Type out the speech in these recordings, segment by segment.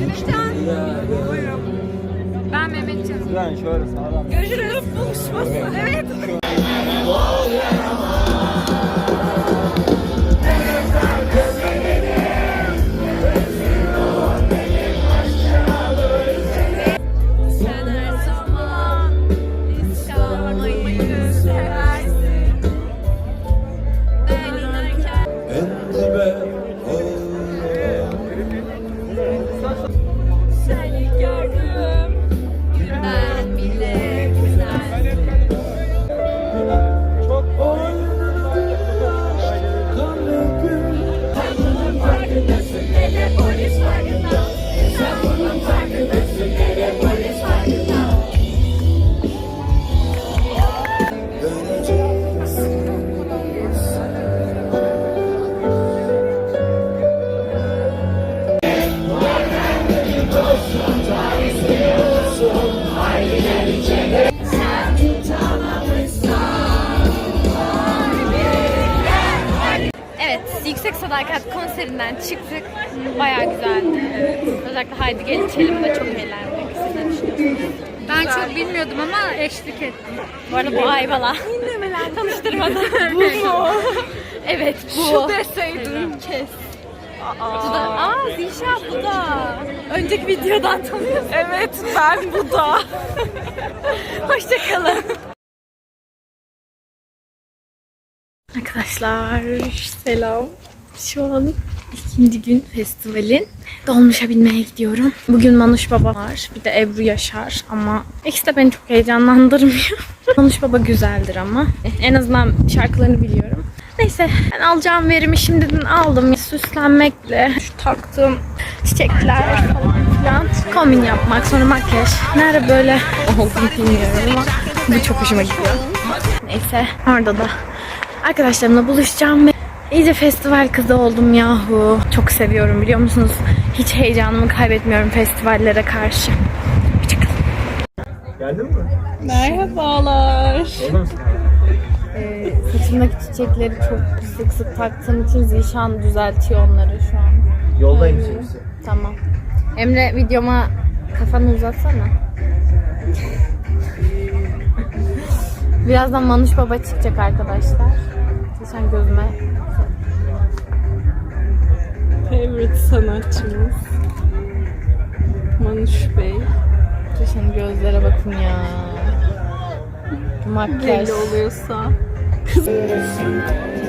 Mehmetcan. Ben Mehmetcan. Ben şöyle sağlam. Görüşürüz. Buluşması. Evet. Sadakat konserinden çıktık. Bayağı güzeldi. Özellikle Haydi Gel İçelim de çok eğlendik. Siz ne düşünüyorsunuz? Ben çok bilmiyordum ama eşlik ettim. Bu arada bu Ayvala. Tanıştırmadı. bu mu? evet bu. Şu deseydin. Kes. Bu da, aa Zişa bu da. Önceki videodan tanıyorsun. Evet ben bu da. Hoşçakalın. Arkadaşlar selam. Şu an ikinci gün festivalin. Dolmuşa binmeye gidiyorum. Bugün Manuş Baba var. Bir de Ebru Yaşar ama ikisi de beni çok heyecanlandırmıyor. Manuş Baba güzeldir ama. En azından şarkılarını biliyorum. Neyse ben alacağım verimi şimdiden aldım. Süslenmekle, şu taktığım çiçekler falan filan. Kombin yapmak, sonra makyaj. Nerede böyle oldum bilmiyorum ama bu çok hoşuma gidiyor. Neyse orada da arkadaşlarımla buluşacağım ve iyice festival kızı oldum yahu. Çok seviyorum biliyor musunuz? Hiç heyecanımı kaybetmiyorum festivallere karşı. Geldin mi? Merhabalar. Ee, saçımdaki çiçekleri çok sık sık taktığım için Zişan düzeltiyor onları şu an. Yoldayım şimdi. Tamam. Emre videoma kafanı uzatsana. Birazdan Manuş Baba çıkacak arkadaşlar. Zişan gözüme Favorite sanatçımız. Manuş Bey. Zişan'ın gözlere bakın ya. Makyaj. Belli oluyorsa.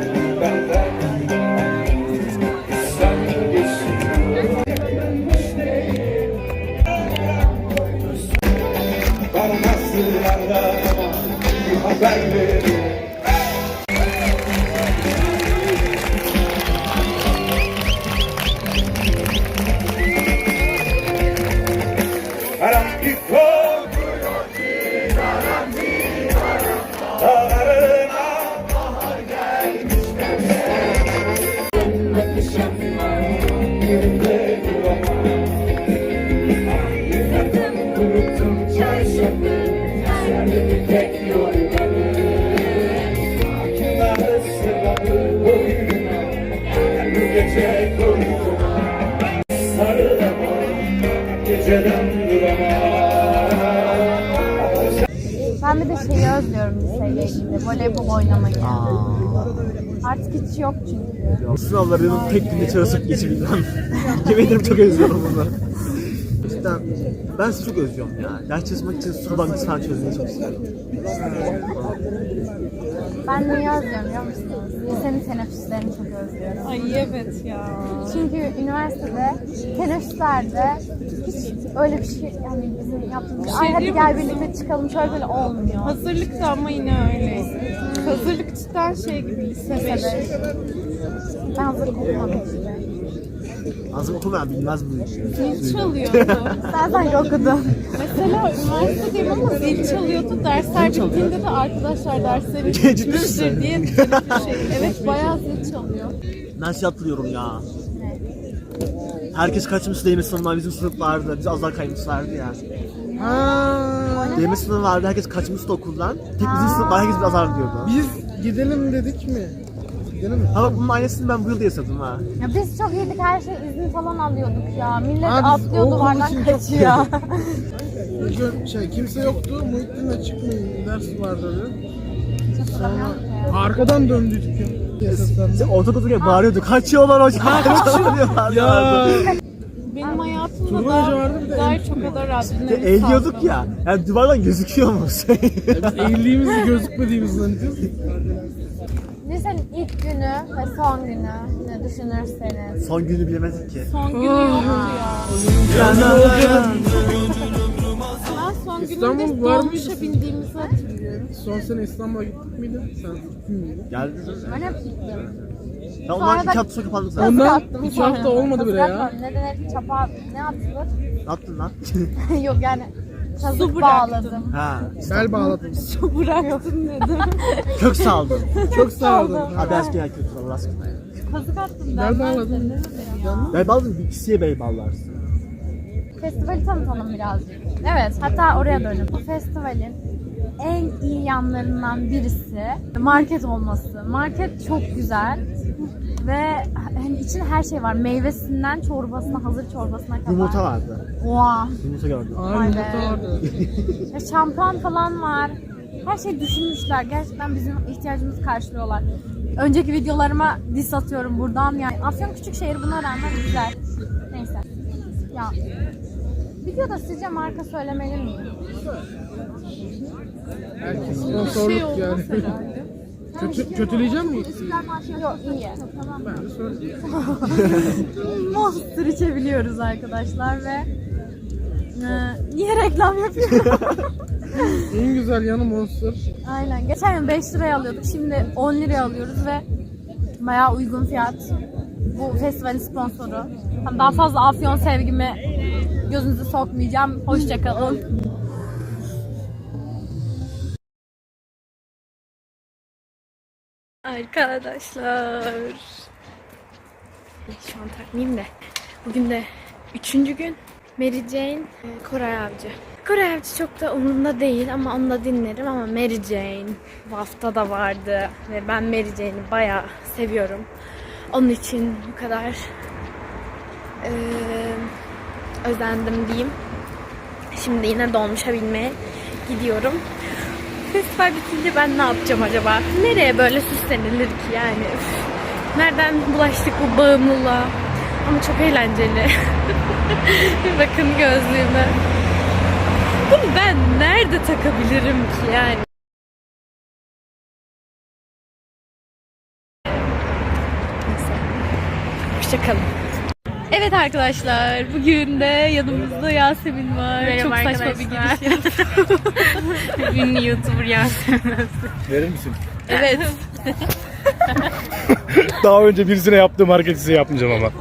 oynamayı. Artık hiç yok çünkü. Sınavlarının tek günde çalışıp geçebilmem. Yemin ederim çok özlüyorum bunları. Cidden ben sizi çok özlüyorum ya. Ders çalışmak için bir saat çözmeyi çok istiyorum. Ben neyi özlüyorum biliyor musunuz? Lisenin teneffüslerini çok özlüyorum. Ay evet ya. Çünkü üniversitede teneffüslerde hiç öyle bir şey yani bizim yaptığımız şey ay hadi gel birlikte çıkalım şöyle böyle olmuyor. Hazırlık da ama yine öyleydi. Hazırlık cidden şey gibi lise 5. Lisede. Ben hazırlık okumadım işte. Ağzım okumayan bilmez bu işi. Zil çalıyordu. Sen sanki okudun. Mesela üniversitedeyim ama zil çalıyordu. Dersler bittiğinde de arkadaşlar dersleri Ciddi misin? bitmiştir diye bir şey. Evet bayağı zil çalıyor. Ben şey hatırlıyorum ya. Herkes kaçmış değmiş sınıflar bizim sınıflarda. Biz az daha kaymışlardı ya. Ha, Deneme sınavı vardı. Herkes kaçmıştı okuldan. Tek bizim sınıfta herkes bir azar diyordu. Biz gidelim dedik mi? Gidelim mi? Ama bunun aynısını ben bu yıl da yaşadım ha. Ya biz çok iyiydik her şey izin falan alıyorduk ya. Millet atlıyor okul duvardan için çok- kaçıyor. Önce şey kimse yoktu. Muhittin'le çıkmayın ders var dedi. Sonra arkadan döndük ya. Yasaklarında. Biz ortaokulda bağırıyordu. Kaçıyorlar hocam. Kaçıyorlar. Ya Benim hayatımda Turuncu daha, vardı bir de çok kadar rahat İşte eğiliyorduk ya. Yani duvardan gözüküyor mu? biz eğildiğimiz gözükmediğimiz zannediyoruz. Lisenin ilk günü ve son günü ne düşünürseniz. Son günü bilemedik ki. Son günü yoktu ya. Ben son İstanbul gününde var dolmuşa bindiğimizi hatırlıyorum. Son sene İstanbul'a gittik miydi? Sen gittin miydin? Geldiniz mi? Ben hep gittim. Tamam onlar Sonra da- iki hafta sonra kapandık zaten. Ondan attım iki sonra. hafta olmadı bile Kazık ya. atmadım. Ne denir? Çapa ne atılır? Ne yaptın lan? Yok yani kazık bıraktım. bağladım. ha. Bel bağladım. Çok bıraktın dedim. Kök saldım. Çok sağ olun. Hadi aşkına kök sal Allah aşkına. ya. Kazık attım Nereden denmez ağladın? denir mi ya? Bey bağladın bir ikisiye bey bağlarsın. Festivali tanıtalım birazcık. Evet, hatta oraya dönüp bu festivalin en iyi yanlarından birisi market olması. Market çok güzel ve hani içinde her şey var. Meyvesinden çorbasına, hazır çorbasına kadar. Yumurta vardı. Oha. Yumurta gördüm. Ağır Vay yumurta be. vardı. Ya şampuan falan var. Her şey düşünmüşler. Gerçekten bizim ihtiyacımızı karşılıyorlar. Önceki videolarıma diss atıyorum buradan. Yani Afyon küçük şehir buna rağmen güzel. Neyse. Ya videoda sizce marka söylemeli miyim? Herkes Bir sponsorluk şey yani. herhalde. Kötü, kötüleyecek mi? Yok iyi. Tamam. Ben de söyleyeyim. Monster içebiliyoruz arkadaşlar ve e, niye reklam yapıyorum? En güzel yanı Monster. Aynen. Geçen yıl 5 liraya alıyorduk. Şimdi 10 liraya alıyoruz ve bayağı uygun fiyat. Bu festivalin sponsoru. Daha fazla afyon sevgimi gözünüze sokmayacağım. Hoşçakalın. Arkadaşlar. Şu an takmayayım da. Bugün de üçüncü gün. Mary Jane, e, Koray Avcı. Koray Avcı çok da umurumda değil ama onu da dinlerim ama Mary Jane bu hafta da vardı ve ben Mary Jane'i bayağı seviyorum. Onun için bu kadar e, özendim diyeyim. Şimdi yine dolmuşa binmeye gidiyorum. Festival bitince ben ne yapacağım acaba? Nereye böyle süslenilir ki yani? Üf. Nereden bulaştık bu bağımlılığa? Ama çok eğlenceli. Bir bakın gözlüğüme. Bunu ben nerede takabilirim ki yani? Evet arkadaşlar, bugün de yanımızda Yasemin var. Merhaba Çok saçma bir arkadaşlar. giriş yaptım. Ünlü YouTuber Yasemin. Verir misin? Evet. Daha önce birisine yaptığım hareketi size yapmayacağım ama.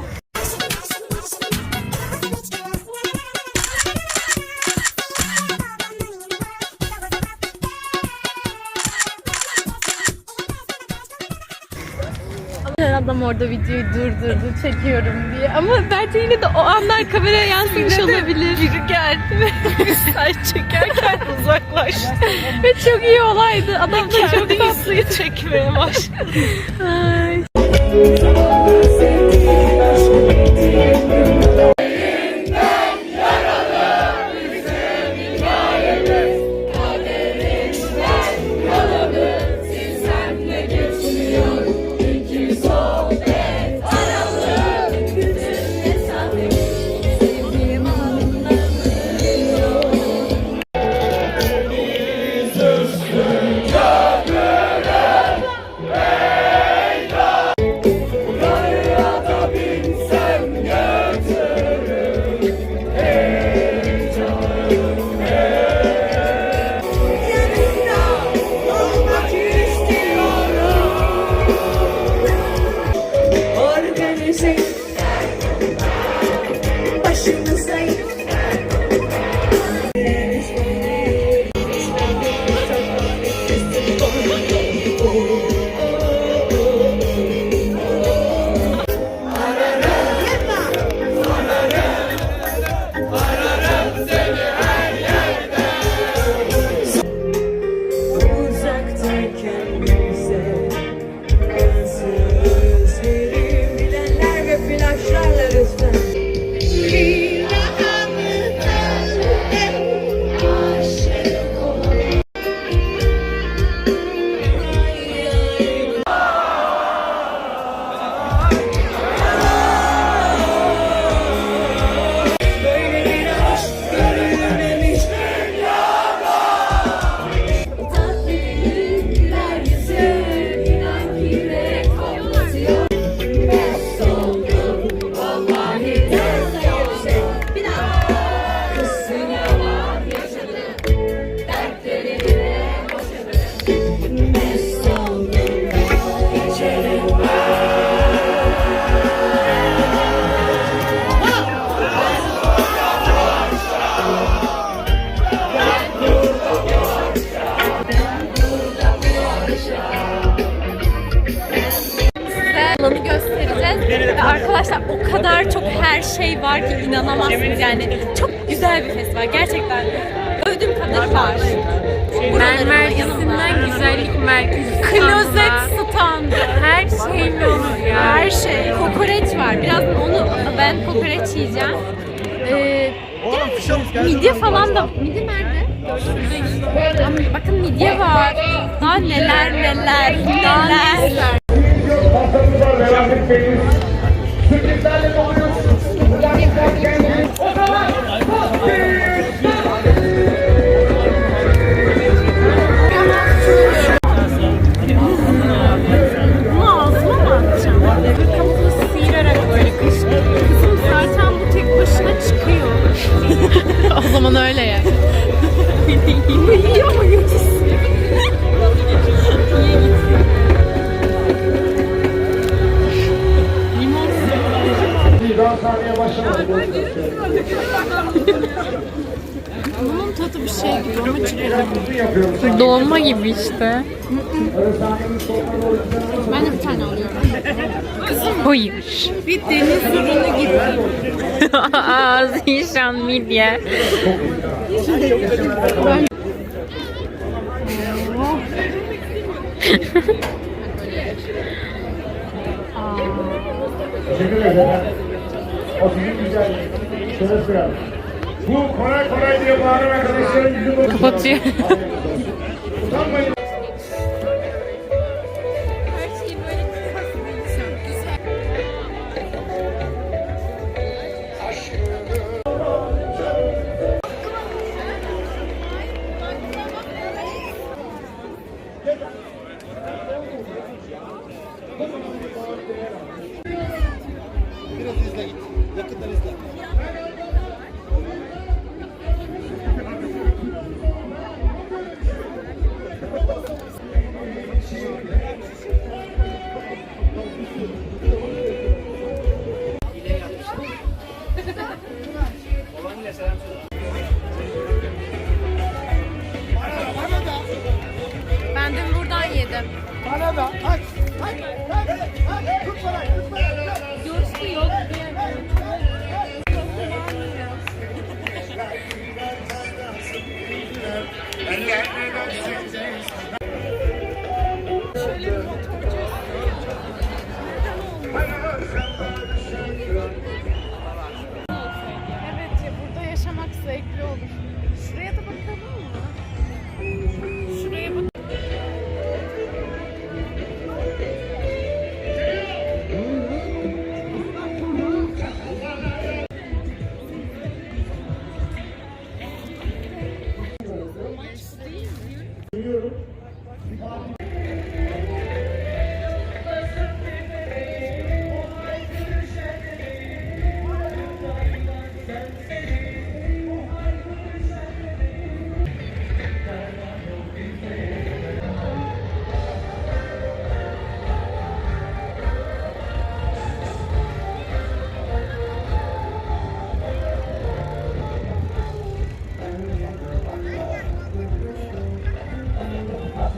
Adam orada videoyu durdurdu, çekiyorum diye. Ama bence yine de o anlar kameraya yansımış olabilir. Biri geldi ve saç çekerken uzaklaştı. ve çok iyi olaydı. Adam da çok tatlıydı. çekmeye başladı. Var ki inanamazsınız yani. Çok güzel bir festival gerçekten. Övdüğüm kadar var. Mermercisinden güzellik merkezi Klozet standı. Her şey mi olur ya? Her şey. Kokoreç var. Birazdan onu ben kokoreç yiyeceğim. Ee, midye falan da. Midye nerede? Ama bakın midye var. Daha neler neler. Daha neler. Sürprizlerle doluyoruz. Gibi işte. Ben de bir tane alıyorum. Hayır. Bir deniz ürünü gibi. Zişan midye. Teşekkür ederim. O sizin güzelliğiniz. Şöyle sıra. Bu kolay kolay diye bağıran arkadaşların yüzü bozuldu. Kapatıyor. Utanmayın. Ben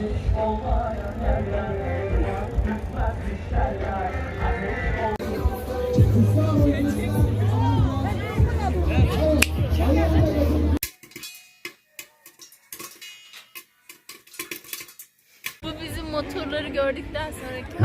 Bu bizim motorları gördükten sonraki